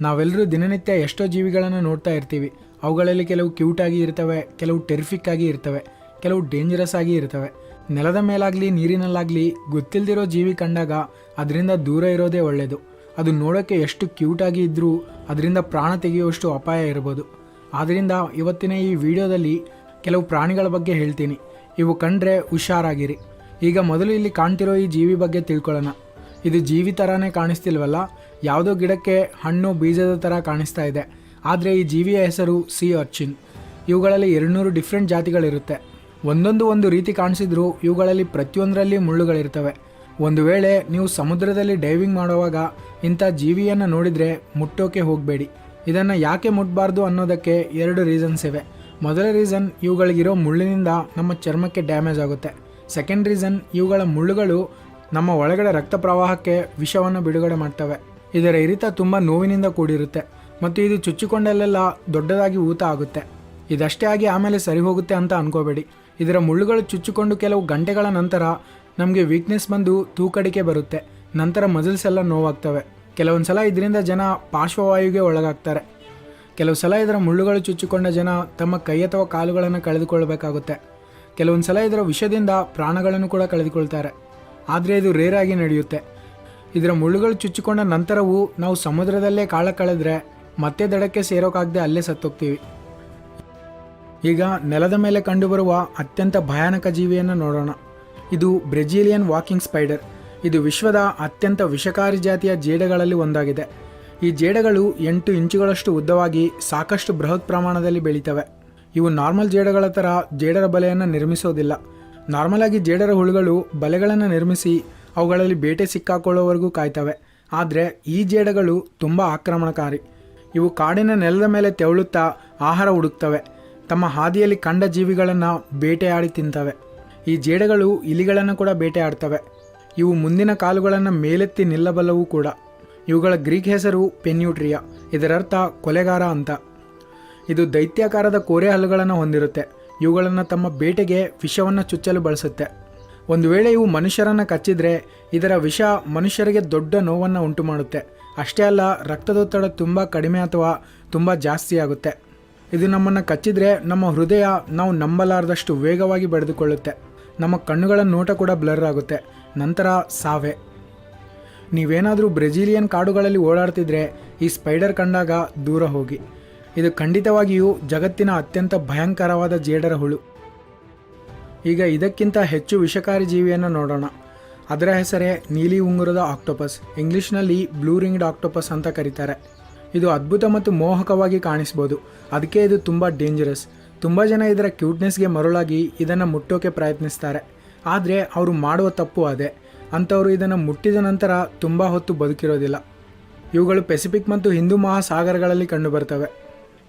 ನಾವೆಲ್ಲರೂ ದಿನನಿತ್ಯ ಎಷ್ಟೋ ಜೀವಿಗಳನ್ನು ನೋಡ್ತಾ ಇರ್ತೀವಿ. ಅವುಗಳಲ್ಲಿ ಕೆಲವು ಕ್ಯೂಟ್ ಆಗಿ ಇರ್ತವೆ, ಕೆಲವು ಟೆರಿಫಿಕ್ ಆಗಿ ಇರ್ತವೆ, ಕೆಲವು ಡೇಂಜರಸ್ ಆಗಿ ಇರ್ತವೆ. ನೆಲದ ಮೇಲಾಗಲಿ, ನೀರಿನಲ್ಲಾಗಲಿ ಗೊತ್ತಿಲ್ದಿರೋ ಜೀವಿ ಕಂಡಾಗ ಅದರಿಂದ ದೂರ ಇರೋದೇ ಒಳ್ಳೆಯದು ಅದು ನೋಡೋಕ್ಕೆ ಎಷ್ಟು ಕ್ಯೂಟ್ ಆಗಿ ಇದ್ದರೂ ಅದರಿಂದ ಪ್ರಾಣ ತೆಗೆಯುವಷ್ಟು ಅಪಾಯ ಇರ್ಬೋದು. ಆದ್ದರಿಂದ ಇವತ್ತಿನ ಈ ವಿಡಿಯೋದಲ್ಲಿ ಕೆಲವು ಪ್ರಾಣಿಗಳ ಬಗ್ಗೆ ಹೇಳ್ತೀನಿ. ಇವು ಕಂಡ್ರೆ ಹುಷಾರಾಗಿರಿ. ಈಗ ಮೊದಲು ಇಲ್ಲಿ ಕಾಣ್ತಿರೋ ಈ ಜೀವಿ ಬಗ್ಗೆ ತಿಳ್ಕೊಳ್ಳೋಣ. ಇದು ಜೀವಿ ಥರನೇ ಕಾಣಿಸ್ತಿಲ್ವಲ್ಲ? ಯಾವುದೋ ಗಿಡಕ್ಕೆ ಹಣ್ಣು ಬೀಜದ ಥರ ಕಾಣಿಸ್ತಾ ಇದೆ. ಆದರೆ ಈ ಜೀವಿಯ ಹೆಸರು ಸಿ ಅರ್ಚಿನ್. ಇವುಗಳಲ್ಲಿ ಎರಡುನೂರು ಡಿಫ್ರೆಂಟ್ ಜಾತಿಗಳಿರುತ್ತೆ. ಒಂದೊಂದು ಒಂದು ರೀತಿ ಕಾಣಿಸಿದ್ರು ಇವುಗಳಲ್ಲಿ ಪ್ರತಿಯೊಂದರಲ್ಲಿ ಮುಳ್ಳುಗಳಿರ್ತವೆ. ಒಂದು ವೇಳೆ ನೀವು ಸಮುದ್ರದಲ್ಲಿ ಡೈವಿಂಗ್ ಮಾಡುವಾಗ ಇಂಥ ಜೀವಿಯನ್ನು ನೋಡಿದರೆ ಮುಟ್ಟೋಕೆ ಹೋಗಬೇಡಿ. ಇದನ್ನು ಯಾಕೆ ಮುಟ್ಟಬಾರ್ದು ಅನ್ನೋದಕ್ಕೆ ಎರಡು ರೀಸನ್ಸ್ ಇವೆ. ಮೊದಲ ರೀಸನ್ ಇವುಗಳಿಗಿರೋ ಮುಳ್ಳಿನಿಂದ ನಮ್ಮ ಚರ್ಮಕ್ಕೆ ಡ್ಯಾಮೇಜ್ ಆಗುತ್ತೆ. ಸೆಕೆಂಡ್ ರೀಸನ್ ಇವುಗಳ ಮುಳ್ಳುಗಳು ನಮ್ಮ ಒಳಗಡೆ ರಕ್ತ ಪ್ರವಾಹಕ್ಕೆ ವಿಷವನ್ನು ಬಿಡುಗಡೆ ಮಾಡ್ತವೆ. ಇದರ ಇರಿತ ತುಂಬ ನೋವಿನಿಂದ ಕೂಡಿರುತ್ತೆ ಮತ್ತು ಇದು ಚುಚ್ಚಿಕೊಂಡಲ್ಲೆಲ್ಲ ದೊಡ್ಡದಾಗಿ ಊತ ಆಗುತ್ತೆ. ಇದಷ್ಟೇ ಆಗಿ ಆಮೇಲೆ ಸರಿ ಹೋಗುತ್ತೆ ಅಂತ ಅನ್ಕೋಬೇಡಿ. ಇದರ ಮುಳ್ಳುಗಳು ಚುಚ್ಚಿಕೊಂಡು ಕೆಲವು ಗಂಟೆಗಳ ನಂತರ ನಮಗೆ ವೀಕ್ನೆಸ್ ಬಂದು ತೂಕಡಿಕೆ ಬರುತ್ತೆ. ನಂತರ ಮಜಲ್ಸ್ ಎಲ್ಲ ನೋವಾಗ್ತವೆ. ಕೆಲವೊಂದು ಸಲ ಇದರಿಂದ ಜನ ಪಾರ್ಶ್ವವಾಯುಗೆ ಒಳಗಾಗ್ತಾರೆ. ಕೆಲವು ಸಲ ಇದರ ಮುಳ್ಳುಗಳು ಚುಚ್ಚಿಕೊಂಡ ಜನ ತಮ್ಮ ಕೈ ಅಥವಾ ಕಾಲುಗಳನ್ನು ಕಳೆದುಕೊಳ್ಳಬೇಕಾಗುತ್ತೆ ಕೆಲವೊಂದು ಸಲ ಇದರ ವಿಷದಿಂದ ಪ್ರಾಣಗಳನ್ನು ಕೂಡ ಕಳೆದುಕೊಳ್ತಾರೆ. ಆದರೆ ಇದು ರೇರಾಗಿ ನಡೆಯುತ್ತೆ. ಇದರ ಮುಳ್ಳುಗಳು ಚುಚ್ಚಿಕೊಂಡ ನಂತರವೂ ನಾವು ಸಮುದ್ರದಲ್ಲೇ ಕಾಳ ಕಳೆದ್ರೆ ಮತ್ತೆ ದಡಕ್ಕೆ ಸೇರೋಕ್ಕಾಗದೆ ಅಲ್ಲೇ ಸತ್ತೋಗ್ತೀವಿ. ಈಗ ನೆಲದ ಮೇಲೆ ಕಂಡುಬರುವ ಅತ್ಯಂತ ಭಯಾನಕ ಜೀವಿಯನ್ನು ನೋಡೋಣ. ಇದು ಬ್ರೆಜಿಲಿಯನ್ ವಾಕಿಂಗ್ ಸ್ಪೈಡರ್. ಇದು ವಿಶ್ವದ ಅತ್ಯಂತ ವಿಷಕಾರಿ ಜಾತಿಯ ಜೇಡಗಳಲ್ಲಿ ಒಂದಾಗಿದೆ. ಈ ಜೇಡಗಳು ಎಂಟು ಇಂಚುಗಳಷ್ಟು ಉದ್ದವಾಗಿ ಸಾಕಷ್ಟು ಬೃಹತ್ ಪ್ರಮಾಣದಲ್ಲಿ ಬೆಳೀತವೆ. ಇವು ನಾರ್ಮಲ್ ಜೇಡಗಳ ಥರ ಜೇಡರ ಬಲೆಯನ್ನು ನಿರ್ಮಿಸೋದಿಲ್ಲ. ನಾರ್ಮಲಾಗಿ ಜೇಡರ ಹುಳುಗಳು ಬಲೆಗಳನ್ನು ನಿರ್ಮಿಸಿ ಅವುಗಳಲ್ಲಿ ಬೇಟೆ ಸಿಕ್ಕಾಕೊಳ್ಳೋವರೆಗೂ ಕಾಯ್ತವೆ. ಆದರೆ ಈ ಜೇಡಗಳು ತುಂಬ ಆಕ್ರಮಣಕಾರಿ. ಇವು ಕಾಡಿನ ನೆಲದ ಮೇಲೆ ತೆವಳುತ್ತಾ ಆಹಾರ ಹುಡುಕ್ತವೆ. ತಮ್ಮ ಹಾದಿಯಲ್ಲಿ ಕಂಡ ಜೀವಿಗಳನ್ನು ಬೇಟೆಯಾಡಿ ತಿಂತವೆ. ಈ ಜೇಡಗಳು ಇಲಿಗಳನ್ನು ಕೂಡ ಬೇಟೆಯಾಡ್ತವೆ. ಇವು ಮುಂದಿನ ಕಾಲುಗಳನ್ನು ಮೇಲೆತ್ತಿ ನಿಲ್ಲಬಲ್ಲವು ಕೂಡ. ಇವುಗಳ ಗ್ರೀಕ್ ಹೆಸರು ಪೆನ್ಯೂಟ್ರಿಯಾ. ಇದರರ್ಥ ಕೊಲೆಗಾರ ಅಂತ. ಇದು ದೈತ್ಯಾಕಾರದ ಕೋರೆ ಹಲ್ಲುಗಳನ್ನು ಹೊಂದಿರುತ್ತೆ. ಇವುಗಳನ್ನು ತಮ್ಮ ಬೇಟೆಗೆ ವಿಷವನ್ನು ಚುಚ್ಚಲು ಬಳಸುತ್ತೆ. ಒಂದು ವೇಳೆ ಇವು ಮನುಷ್ಯರನ್ನು ಕಚ್ಚಿದ್ರೆ, ಇದರ ವಿಷ ಮನುಷ್ಯರಿಗೆ ದೊಡ್ಡ ನೋವನ್ನು ಉಂಟು ಮಾಡುತ್ತೆ ಅಷ್ಟೇ ಅಲ್ಲ, ರಕ್ತದೊತ್ತಡ ತುಂಬ ಕಡಿಮೆ ಅಥವಾ ತುಂಬ ಜಾಸ್ತಿ ಆಗುತ್ತೆ. ಇದು ನಮ್ಮನ್ನು ಕಚ್ಚಿದ್ರೆ, ನಮ್ಮ ಹೃದಯ ನಾವು ನಂಬಲಾರದಷ್ಟು ವೇಗವಾಗಿ ಬೆಳೆದುಕೊಳ್ಳುತ್ತೆ ನಮ್ಮ ಕಣ್ಣುಗಳ ನೋಟ ಕೂಡ ಬ್ಲರ್ ಆಗುತ್ತೆ. ನಂತರ ಸಾವೆ. ನೀವೇನಾದರೂ ಬ್ರೆಜಿಲಿಯನ್ ಕಾಡುಗಳಲ್ಲಿ ಓಡಾಡ್ತಿದ್ರೆ, ಈ ಸ್ಪೈಡರ್ ಕಂಡಾಗ ದೂರ ಹೋಗಿ. ಇದು ಖಂಡಿತವಾಗಿಯೂ ಜಗತ್ತಿನ ಅತ್ಯಂತ ಭಯಂಕರವಾದ ಜೇಡರ ಹುಳು. ಈಗ ಇದಕ್ಕಿಂತ ಹೆಚ್ಚು ವಿಷಕಾರಿ ಜೀವಿಯನ್ನು ನೋಡೋಣ. ಅದರ ಹೆಸರೇ ನೀಲಿ ಉಂಗುರದ ಆಕ್ಟೋಪಸ್. ಇಂಗ್ಲೀಷ್ನಲ್ಲಿ ಬ್ಲೂ ರಿಂಗ್ಡ್ ಆಕ್ಟೋಪಸ್ ಅಂತ ಕರೀತಾರೆ. ಇದು ಅದ್ಭುತ ಮತ್ತು ಮೋಹಕವಾಗಿ ಕಾಣಿಸ್ಬೋದು. ಅದಕ್ಕೆ ಇದು ತುಂಬ ಡೇಂಜರಸ್ ತುಂಬ ಜನ ಇದರ ಕ್ಯೂಟ್ನೆಸ್ಗೆ ಮರುಳಾಗಿ ಇದನ್ನು ಮುಟ್ಟೋಕೆ ಪ್ರಯತ್ನಿಸ್ತಾರೆ. ಆದರೆ ಅವರು ಮಾಡುವ ತಪ್ಪು ಅದೇ. ಅಂಥವರು ಇದನ್ನು ಮುಟ್ಟಿದ ನಂತರ ತುಂಬ ಹೊತ್ತು ಬದುಕಿರೋದಿಲ್ಲ. ಇವುಗಳು ಪೆಸಿಫಿಕ್ ಮತ್ತು ಹಿಂದೂ ಮಹಾಸಾಗರಗಳಲ್ಲಿ ಕಂಡುಬರ್ತವೆ.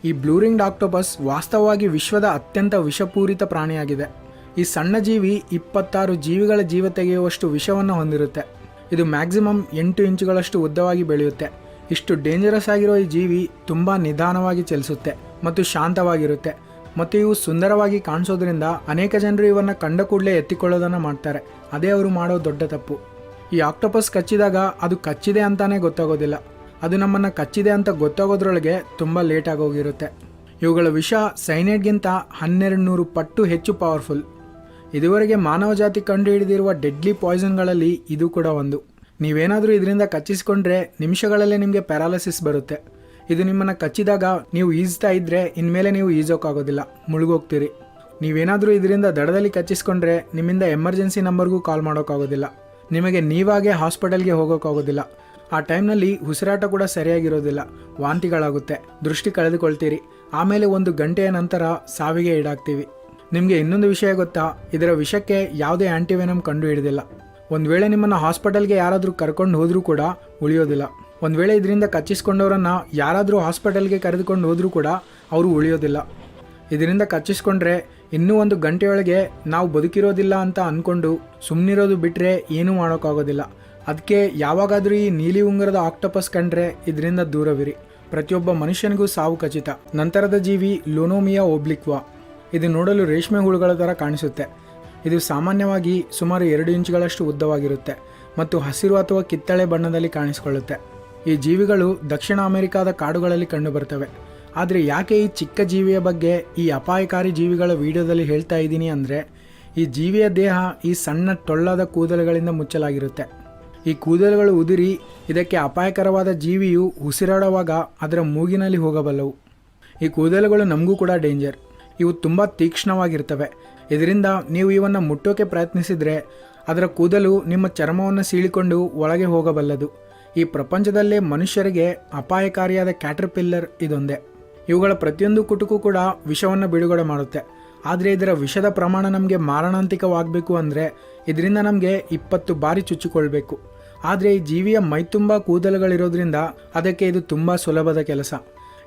ಈ ಬ್ಲೂರಿಂಗ್ ಆಕ್ಟೋಪಸ್ ವಾಸ್ತವವಾಗಿ ವಿಶ್ವದ ಅತ್ಯಂತ ವಿಷಪೂರಿತ ಪ್ರಾಣಿಯಾಗಿದೆ. ಈ ಸಣ್ಣ ಜೀವಿ ಇಪ್ಪತ್ತಾರು ಜೀವಿಗಳ ಜೀವ ತೆಗೆಯುವಷ್ಟು ವಿಷವನ್ನು ಹೊಂದಿರುತ್ತೆ. ಇದು ಮ್ಯಾಕ್ಸಿಮಮ್ ಎಂಟು ಇಂಚುಗಳಷ್ಟು ಉದ್ದವಾಗಿ ಬೆಳೆಯುತ್ತೆ. ಇಷ್ಟು ಡೇಂಜರಸ್ ಆಗಿರೋ ಈ ಜೀವಿ ತುಂಬ ನಿಧಾನವಾಗಿ ಚಲಿಸುತ್ತೆ ಮತ್ತು ಶಾಂತವಾಗಿರುತ್ತೆ. ಮತ್ತು ಇವು ಸುಂದರವಾಗಿ ಕಾಣಿಸೋದ್ರಿಂದ ಅನೇಕ ಜನರು ಇವನ್ನ ಕಂಡ ಕೂಡಲೇ ಎತ್ತಿಕೊಳ್ಳೋದನ್ನು ಮಾಡ್ತಾರೆ. ಅದೇ ಅವರು ಮಾಡೋ ದೊಡ್ಡ ತಪ್ಪು. ಈ ಆಕ್ಟೋಪಸ್ ಕಚ್ಚಿದಾಗ ಅದು ಕಚ್ಚಿದೆ ಅಂತಾನೆ ಗೊತ್ತಾಗೋದಿಲ್ಲ. ಅದು ನಮ್ಮನ್ನು ಕಚ್ಚಿದೆ ಅಂತ ಗೊತ್ತಾಗೋದ್ರೊಳಗೆ ತುಂಬ ಲೇಟ್ ಹೋಗಿರುತ್ತೆ. ಇವುಗಳ ವಿಷ ಸೈನೈಡ್ಗಿಂತ ಹನ್ನೆರಡು ನೂರು ಪಟ್ಟು ಹೆಚ್ಚು ಪವರ್ಫುಲ್ ಇದುವರೆಗೆ ಮಾನವ ಜಾತಿ ಕಂಡುಹಿಡಿದಿರುವ ಡೆಡ್ಲಿ ಪಾಯ್ಸನ್ಗಳಲ್ಲಿ ಇದು ಕೂಡ ಒಂದು. ನೀವೇನಾದರೂ ಇದರಿಂದ ಕಚ್ಚಿಸಿಕೊಂಡ್ರೆ ನಿಮಿಷಗಳಲ್ಲೇ ನಿಮಗೆ ಪ್ಯಾರಾಲಿಸಿಸ್ ಬರುತ್ತೆ. ಇದು ನಿಮ್ಮನ್ನು ಕಚ್ಚಿದಾಗ ನೀವು ಈಜ್ತಾ ಇದ್ದರೆ ಇನ್ಮೇಲೆ ನೀವು ಈಜೋಕ್ಕಾಗೋದಿಲ್ಲ. ಮುಳುಗೋಗ್ತೀರಿ. ನೀವೇನಾದರೂ ಇದರಿಂದ ದಡದಲ್ಲಿ ಕಚ್ಚಿಸ್ಕೊಂಡ್ರೆ ನಿಮ್ಮಿಂದ ಎಮರ್ಜೆನ್ಸಿ ನಂಬರ್ಗೂ ಕಾಲ್ ಮಾಡೋಕ್ಕಾಗೋದಿಲ್ಲ. ನಿಮಗೆ ನೀವಾಗೆ ಹಾಸ್ಪಿಟಲ್ಗೆ ಹೋಗೋಕ್ಕಾಗೋದಿಲ್ಲ. ಆ ಟೈಮ್ನಲ್ಲಿ ಉಸಿರಾಟ ಕೂಡ ಸರಿಯಾಗಿರೋದಿಲ್ಲ. ವಾಂತಿಗಳಾಗುತ್ತೆ. ದೃಷ್ಟಿ ಕಳೆದುಕೊಳ್ತೀರಿ. ಆಮೇಲೆ ಒಂದು ಗಂಟೆಯ ನಂತರ ಸಾವಿಗೆ ಈಡಾಗ್ತೀವಿ. ನಿಮಗೆ ಇನ್ನೊಂದು ವಿಷಯ ಗೊತ್ತಾ? ಇದರ ವಿಷಕ್ಕೆ ಯಾವುದೇ ಆ್ಯಂಟಿವೆನಮ್ ಕಂಡು ಹಿಡಿದಿಲ್ಲ ಒಂದು ವೇಳೆ ನಿಮ್ಮನ್ನು ಹಾಸ್ಪಿಟಲ್ಗೆ ಯಾರಾದರೂ ಕರ್ಕೊಂಡು ಹೋದರೂ ಕೂಡ ಉಳಿಯೋದಿಲ್ಲ. ಒಂದು ವೇಳೆ ಇದರಿಂದ ಕಚ್ಚಿಸ್ಕೊಂಡವರನ್ನು ಯಾರಾದರೂ ಹಾಸ್ಪಿಟಲ್ಗೆ ಕರೆದುಕೊಂಡು ಹೋದರೂ ಕೂಡ ಅವರು ಉಳಿಯೋದಿಲ್ಲ. ಇದರಿಂದ ಕಚ್ಚಿಸ್ಕೊಂಡ್ರೆ ಇನ್ನೂ ಒಂದು ಗಂಟೆಯೊಳಗೆ ನಾವು ಬದುಕಿರೋದಿಲ್ಲ ಅಂತ ಅಂದ್ಕೊಂಡು ಸುಮ್ಮನಿರೋದು ಬಿಟ್ಟರೆ ಏನೂ ಮಾಡೋಕ್ಕಾಗೋದಿಲ್ಲ. ಅದಕ್ಕೆ ಯಾವಾಗಾದರೂ ಈ ನೀಲಿ ಉಂಗರದ ಆಕ್ಟೋಪಸ್ ಕಂಡ್ರೆ ಇದರಿಂದ ದೂರವಿರಿ. ಪ್ರತಿಯೊಬ್ಬ ಮನುಷ್ಯನಿಗೂ ಸಾವು ಖಚಿತ. ನಂತರದ ಜೀವಿ ಲೋನೋಮಿಯಾ ಓಬ್ಲಿಕ್ವಾ ಇದು ನೋಡಲು ರೇಷ್ಮೆ ಹುಳುಗಳ ಥರ ಕಾಣಿಸುತ್ತೆ. ಇದು ಸಾಮಾನ್ಯವಾಗಿ ಸುಮಾರು ಎರಡು ಇಂಚುಗಳಷ್ಟು ಉದ್ದವಾಗಿರುತ್ತೆ ಮತ್ತು ಹಸಿರು ಅಥವಾ ಕಿತ್ತಳೆ ಬಣ್ಣದಲ್ಲಿ ಕಾಣಿಸಿಕೊಳ್ಳುತ್ತೆ. ಈ ಜೀವಿಗಳು ದಕ್ಷಿಣ ಅಮೆರಿಕಾದ ಕಾಡುಗಳಲ್ಲಿ ಕಂಡುಬರ್ತವೆ. ಆದರೆ ಯಾಕೆ ಈ ಚಿಕ್ಕ ಜೀವಿಯ ಬಗ್ಗೆ ಈ ಅಪಾಯಕಾರಿ ಜೀವಿಗಳ ವಿಡಿಯೋದಲ್ಲಿ ಹೇಳ್ತಾ ಇದ್ದೀನಿ ಅಂದರೆ, ಈ ಜೀವಿಯ ದೇಹ ಈ ಸಣ್ಣ ಟೊಳ್ಳಾದ ಕೂದಲುಗಳಿಂದ ಮುಚ್ಚಲಾಗಿರುತ್ತೆ. ಈ ಕೂದಲುಗಳು ಉದುರಿ ಇದಕ್ಕೆ ಅಪಾಯಕರವಾದ ಜೀವಿಯು ಉಸಿರಾಡುವಾಗ ಅದರ ಮೂಗಿನಲ್ಲಿ ಹೋಗಬಲ್ಲವು. ಈ ಕೂದಲುಗಳು ನಮಗೂ ಕೂಡ ಡೇಂಜರ್. ಇವು ತುಂಬ ತೀಕ್ಷ್ಣವಾಗಿರ್ತವೆ. ಇದರಿಂದ ನೀವು ಇವನ್ನು ಮುಟ್ಟೋಕೆ ಪ್ರಯತ್ನಿಸಿದರೆ ಅದರ ಕೂದಲು ನಿಮ್ಮ ಚರ್ಮವನ್ನು ಸೀಳಿಕೊಂಡು ಒಳಗೆ ಹೋಗಬಲ್ಲದು. ಈ ಪ್ರಪಂಚದಲ್ಲೇ ಮನುಷ್ಯರಿಗೆ ಅಪಾಯಕಾರಿಯಾದ ಕ್ಯಾಟರ್ಪಿಲ್ಲರ್ ಇದೊಂದೇ. ಇವುಗಳ ಪ್ರತಿಯೊಂದು ಕುಟುಕು ಕೂಡ ವಿಷವನ್ನು ಬಿಡುಗಡೆ ಮಾಡುತ್ತೆ. ಆದರೆ ಇದರ ವಿಷದ ಪ್ರಮಾಣ ನಮಗೆ ಮಾರಣಾಂತಿಕವಾಗಬೇಕು ಅಂದರೆ ಇದರಿಂದ ನಮಗೆ ಇಪ್ಪತ್ತು ಬಾರಿ ಚುಚ್ಚಿಕೊಳ್ಬೇಕು. ಆದರೆ ಈ ಜೀವಿಯ ಮೈತುಂಬ ಕೂದಲುಗಳಿರೋದ್ರಿಂದ ಅದಕ್ಕೆ ಇದು ತುಂಬ ಸುಲಭದ ಕೆಲಸ.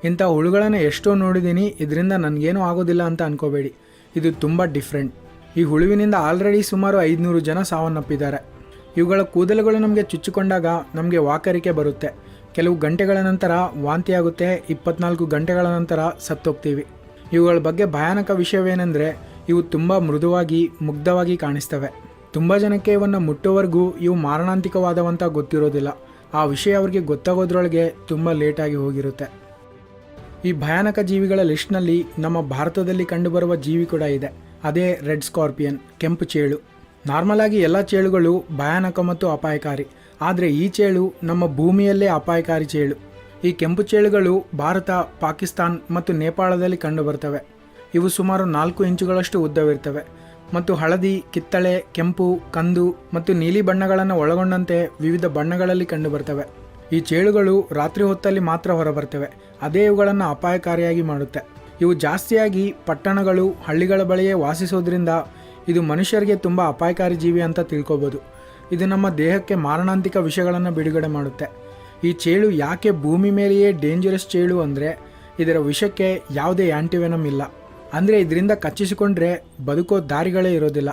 ಇಂಥ ಹುಳುಗಳನ್ನು ಎಷ್ಟೋ ನೋಡಿದ್ದೀನಿ, ಇದರಿಂದ ನನಗೇನೂ ಆಗೋದಿಲ್ಲ ಅಂತ ಅನ್ಕೋಬೇಡಿ. ಇದು ತುಂಬ ಡಿಫ್ರೆಂಟ್ ಈ ಹುಳುವಿನಿಂದ ಆಲ್ರೆಡಿ ಸುಮಾರು ಐದುನೂರು ಜನ ಸಾವನ್ನಪ್ಪಿದ್ದಾರೆ. ಇವುಗಳ ಕೂದಲುಗಳು ನಮಗೆ ಚುಚ್ಚಿಕೊಂಡಾಗ ನಮಗೆ ವಾಕರಿಕೆ ಬರುತ್ತೆ. ಕೆಲವು ಗಂಟೆಗಳ ನಂತರ ವಾಂತಿಯಾಗುತ್ತೆ, ಇಪ್ಪತ್ನಾಲ್ಕು ಗಂಟೆಗಳ ನಂತರ ಸತ್ತೋಗ್ತೀವಿ. ಇವುಗಳ ಬಗ್ಗೆ ಭಯಾನಕ ವಿಷಯವೇನೆಂದರೆ, ಇವು ತುಂಬ ಮೃದುವಾಗಿ, ಮುಗ್ಧವಾಗಿ ಕಾಣಿಸ್ತವೆ. ತುಂಬ ಜನಕ್ಕೆ ಇವನ್ನು ಮುಟ್ಟೋವರೆಗೂ ಇವು ಮಾರಣಾಂತಿಕವಾದವಂತ ಗೊತ್ತಿರೋದಿಲ್ಲ. ಆ ವಿಷಯ ಅವರಿಗೆ ಗೊತ್ತಾಗೋದ್ರೊಳಗೆ ತುಂಬ ಲೇಟಾಗಿ ಹೋಗಿರುತ್ತೆ. ಈ ಭಯಾನಕ ಜೀವಿಗಳ ಲಿಸ್ಟ್ನಲ್ಲಿ ನಮ್ಮ ಭಾರತದಲ್ಲಿ ಕಂಡುಬರುವ ಜೀವಿ ಕೂಡ ಇದೆ. ಅದೇ ರೆಡ್ ಸ್ಕಾರ್ಪಿಯನ್, ಕೆಂಪು ಚೇಳು. ನಾರ್ಮಲ್ ಆಗಿ ಎಲ್ಲ ಚೇಳುಗಳು ಭಯಾನಕ ಮತ್ತು ಅಪಾಯಕಾರಿ. ಆದರೆ ಈ ಚೇಳು ನಮ್ಮ ಭೂಮಿಯಲ್ಲೇ ಅಪಾಯಕಾರಿ ಚೇಳು. ಈ ಕೆಂಪು ಚೇಳುಗಳು ಭಾರತ, ಪಾಕಿಸ್ತಾನ್ ಮತ್ತು ನೇಪಾಳದಲ್ಲಿ ಕಂಡುಬರ್ತವೆ. ಇವು ಸುಮಾರು ನಾಲ್ಕು ಇಂಚುಗಳಷ್ಟು ಉದ್ದವಿರ್ತವೆ. ಮತ್ತು ಹಳದಿ, ಕಿತ್ತಳೆ, ಕೆಂಪು, ಕಂದು ಮತ್ತು ನೀಲಿ ಬಣ್ಣಗಳನ್ನು ಒಳಗೊಂಡಂತೆ ವಿವಿಧ ಬಣ್ಣಗಳಲ್ಲಿ ಕಂಡುಬರ್ತವೆ. ಈ ಚೇಳುಗಳು ರಾತ್ರಿ ಹೊತ್ತಲ್ಲಿ ಮಾತ್ರ ಹೊರಬರ್ತವೆ. ಅದೇ ಇವುಗಳನ್ನು ಅಪಾಯಕಾರಿಯಾಗಿ ಮಾಡುತ್ತೆ. ಇವು ಜಾಸ್ತಿಯಾಗಿ ಪಟ್ಟಣಗಳು, ಹಳ್ಳಿಗಳ ಬಳಿಯೇ ವಾಸಿಸೋದ್ರಿಂದ ಇದು ಮನುಷ್ಯರಿಗೆ ತುಂಬ ಅಪಾಯಕಾರಿ ಜೀವಿ ಅಂತ ತಿಳ್ಕೊಬೋದು. ಇದು ನಮ್ಮ ದೇಹಕ್ಕೆ ಮಾರಣಾಂತಿಕ ವಿಷಗಳನ್ನು ಬಿಡುಗಡೆ ಮಾಡುತ್ತೆ. ಈ ಚೇಳು ಯಾಕೆ ಭೂಮಿ ಮೇಲೆಯೇ ಡೇಂಜರಸ್ ಚೇಳು ಅಂದರೆ ಇದರ ವಿಷಕ್ಕೆ ಯಾವುದೇ ಆ್ಯಂಟಿವೆನಮ್ ಇಲ್ಲ. ಅಂದರೆ ಇದರಿಂದ ಕಚ್ಚಿಸಿಕೊಂಡ್ರೆ ಬದುಕೋ ದಾರಿಗಳೇ ಇರೋದಿಲ್ಲ.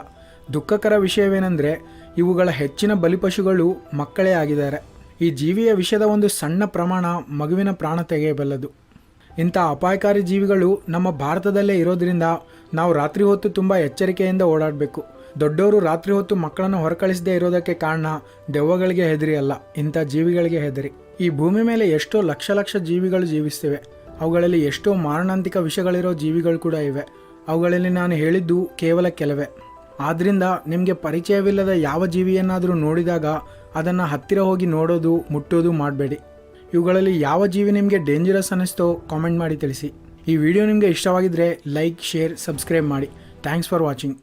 ದುಃಖಕರ ವಿಷಯವೇನೆಂದರೆ ಇವುಗಳ ಹೆಚ್ಚಿನ ಬಲಿಪಶುಗಳು ಮಕ್ಕಳೇ ಆಗಿದ್ದಾರೆ. ಈ ಜೀವಿಯ ವಿಷದ ಒಂದು ಸಣ್ಣ ಪ್ರಮಾಣ ಮಗುವಿನ ಪ್ರಾಣ ತೆಗೆಯಬಲ್ಲದು. ಇಂಥ ಅಪಾಯಕಾರಿ ಜೀವಿಗಳು ನಮ್ಮ ಭಾರತದಲ್ಲೇ ಇರೋದ್ರಿಂದ ನಾವು ರಾತ್ರಿ ಹೊತ್ತು ತುಂಬ ಎಚ್ಚರಿಕೆಯಿಂದ ಓಡಾಡಬೇಕು. ದೊಡ್ಡವರು ರಾತ್ರಿ ಹೊತ್ತು ಮಕ್ಕಳನ್ನು ಹೊರಕಳಿಸದೇ ಇರೋದಕ್ಕೆ ಕಾರಣ ದೆವ್ವಗಳಿಗೆ ಹೆದರಿ ಅಲ್ಲ, ಇಂಥ ಜೀವಿಗಳಿಗೆ ಹೆದರಿ. ಈ ಭೂಮಿ ಮೇಲೆ ಎಷ್ಟೋ ಲಕ್ಷ ಲಕ್ಷ ಜೀವಿಗಳು ಜೀವಿಸ್ತಿವೆ ಅವುಗಳಲ್ಲಿ ಎಷ್ಟೋ ಮಾರಣಾಂತಿಕ ವಿಷಗಳಿರೋ ಜೀವಿಗಳು ಕೂಡ ಇವೆ. ಅವುಗಳಲ್ಲಿ ನಾನು ಹೇಳಿದ್ದು ಕೇವಲ ಕೆಲವೇ. ಆದ್ದರಿಂದ ನಿಮಗೆ ಪರಿಚಯವಿಲ್ಲದ ಯಾವ ಜೀವಿಯನ್ನಾದರೂ ನೋಡಿದಾಗ ಅದನ್ನು ಹತ್ತಿರ ಹೋಗಿ ನೋಡೋದು, ಮುಟ್ಟೋದು ಮಾಡಬೇಡಿ. ಇವುಗಳಲ್ಲಿ ಯಾವ ಜೀವಿ ನಿಮಗೆ ಡೇಂಜರಸ್ ಅನ್ನಿಸ್ತೋ ಕಾಮೆಂಟ್ ಮಾಡಿ ತಿಳಿಸಿ. ಈ ವಿಡಿಯೋ ನಿಮಗೆ ಇಷ್ಟವಾಗಿದ್ದರೆ ಲೈಕ್ ಶೇರ್ ಸಬ್ಸ್ಕ್ರೈಬ್ ಮಾಡಿ. Thanks for watching